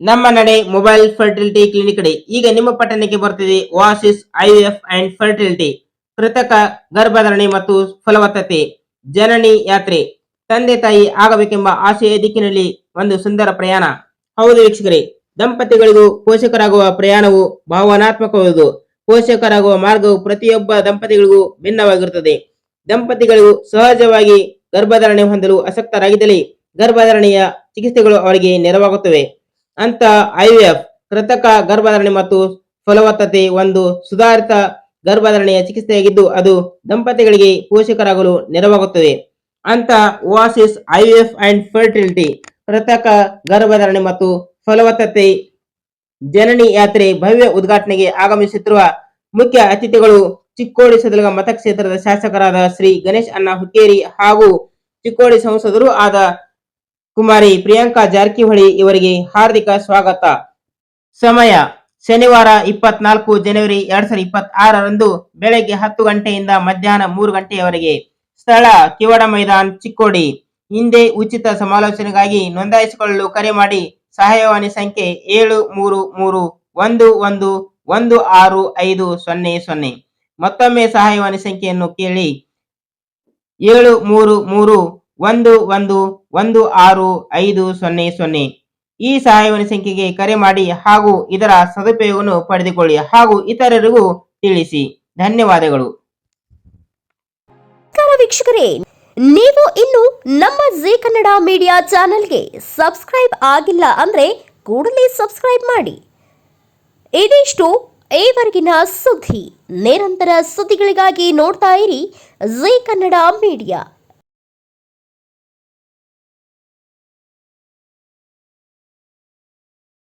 ನಮ್ಮ ನಡೆ mobile fertility clinic ಕಡೆ ಈಗ ನಿಮ್ಮ ಪಟ್ಟಣಕ್ಕೆ ಬರ್ತಿದೆ ವಾಸಿಸ್ ಐ ಎಫ್ ಅಂಡ್ ಫರ್ಟಿಲಿಟಿ ಕೃತಕ, ಗರ್ಭಧಾರಣೆ ಮತ್ತು ಫಲವತ್ತತೆ. ಜನನಿ ಯಾತ್ರೆ. ತಂದೆ ತಾಯಿ ಆಗಬೇಕೆಂಬ ಆಸೆಯ ದಿಕ್ಕಿನಲ್ಲಿ ಒಂದು ಸುಂದರ ಪ್ರಯಾಣ. ಹೌದು ವೀಕ್ಷಕರೇ, ದಂಪತಿಗಳಿಗೂ ಪೋಷಕರಾಗುವ ಪ್ರಯಾಣವು ಭಾವನಾತ್ಮಕವಾದುದು. ಪೋಷಕರಾಗುವ ಮಾರ್ಗವು ಪ್ರತಿಯೊಬ್ಬ ದಂಪತಿಗಳಿಗೂ ಭಿನ್ನವಾಗಿರುತ್ತದೆ. ದಂಪತಿಗಳಿಗೂ ಸಹಜವಾಗಿ ಗರ್ಭಧಾರಣೆ ಹೊಂದಲು ಅಸಕ್ತರಾಗಿದ್ದಲ್ಲಿ ಗರ್ಭಧಾರಣೆಯ ಚಿಕಿತ್ಸೆಗಳು ಅವರಿಗೆ ನೆರವಾಗುತ್ತವೆ. ಅಂತ ಐವಿಎಫ್ ಕೃತಕ ಗರ್ಭಧಾರಣೆ ಮತ್ತು ಫಲವತ್ತತೆ ಒಂದು ಸುಧಾರಿತ ಗರ್ಭಧಾರಣೆಯ ಚಿಕಿತ್ಸೆಯಾಗಿದ್ದು ಅದು ದಂಪತಿಗಳಿಗೆ ಪೋಷಕರಾಗಲು ನೆರವಾಗುತ್ತದೆ. ಅಂತ ಓಆಸಿಸ್ ಐವಿಎಫ್ ಅಂಡ್ ಫರ್ಟಿಲಿಟಿ ಕೃತಕ ಗರ್ಭಧಾರಣೆ ಮತ್ತು ಫಲವತ್ತತೆ ಜನನಿ ಯಾತ್ರೆ ಭವ್ಯ ಉದ್ಘಾಟನೆಗೆ ಆಗಮಿಸುತ್ತಿರುವ ಮುಖ್ಯ ಅತಿಥಿಗಳು ಚಿಕ್ಕೋಡಿ ಸದಲಗ ಮತಕ್ಷೇತ್ರದ ಶಾಸಕರಾದ ಶ್ರೀ ಗಣೇಶ್ ಅಣ್ಣ ಹುಕ್ಕೇರಿ ಹಾಗೂ ಚಿಕ್ಕೋಡಿ ಸಂಸದರು ಆದ ಕುಮಾರಿ ಪ್ರಿಯಾಂಕಾ ಜಾರಕಿಹೊಳಿ ಇವರಿಗೆ ಹಾರ್ದಿಕ ಸ್ವಾಗತ. ಸಮಯ ಶನಿವಾರ ಇಪ್ಪತ್ನಾಲ್ಕು ಜನವರಿ ಎರಡ್ ಸಾವಿರದ ಇಪ್ಪತ್ತಾರರಂದು ಬೆಳಗ್ಗೆ ಹತ್ತು ಗಂಟೆಯಿಂದ ಮಧ್ಯಾಹ್ನ ಮೂರು ಗಂಟೆಯವರೆಗೆ ಸ್ಥಳ ಕಿವಡ ಮೈದಾನ್ ಚಿಕ್ಕೋಡಿ. ಹಿಂದೆ ಉಚಿತ ಸಮಾಲೋಚನೆಗಾಗಿ ನೋಂದಾಯಿಸಿಕೊಳ್ಳಲು ಕರೆ ಮಾಡಿ ಸಹಾಯವಾಣಿ ಸಂಖ್ಯೆ ಏಳು ಮೂರು ಮೂರು ಒಂದು ಒಂದು ಒಂದು ಆರು ಐದು ಸೊನ್ನೆ ಸೊನ್ನೆ. ಮತ್ತೊಮ್ಮೆ ಸಹಾಯವಾಣಿ ಸಂಖ್ಯೆಯನ್ನು ಕೇಳಿ. ಏಳು ಮೂರು ಮೂರು ಒಂದು ಒಂದು ಒಂದು, ಆರು, ಐದು, ಸೊನ್ನೆ ಸೊನ್ನೆ. ಈ ಸಹಾಯವಾಣಿ ಸಂಖ್ಯೆಗೆ ಕರೆ ಮಾಡಿ ಹಾಗೂ ಇದರ ಸದುಪಯೋಗವನ್ನು ಪಡೆದುಕೊಳ್ಳಿ ಹಾಗೂ ಇತರರಿಗೂ ತಿಳಿಸಿ. ಧನ್ಯವಾದಗಳು. ವೀಕ್ಷಕರೇ, ನೀವು ಇನ್ನು ನಮ್ಮ ಜಿ ಕನ್ನಡ ಮೀಡಿಯಾ ಚಾನೆಲ್ಗೆ ಸಬ್ಸ್ಕ್ರೈಬ್ ಆಗಿಲ್ಲ ಅಂದ್ರೆ ಕೂಡಲೇ ಸಬ್ಸ್ಕ್ರೈಬ್ ಮಾಡಿ. ಇದಿಷ್ಟು. ಈವರೆಗಿನ ಸುದ್ದಿ, ನಿರಂತರ ಸುದ್ದಿಗಳಿಗಾಗಿ ನೋಡ್ತಾ ಇರಿ ಜೀ ಕನ್ನಡ ಮೀಡಿಯಾ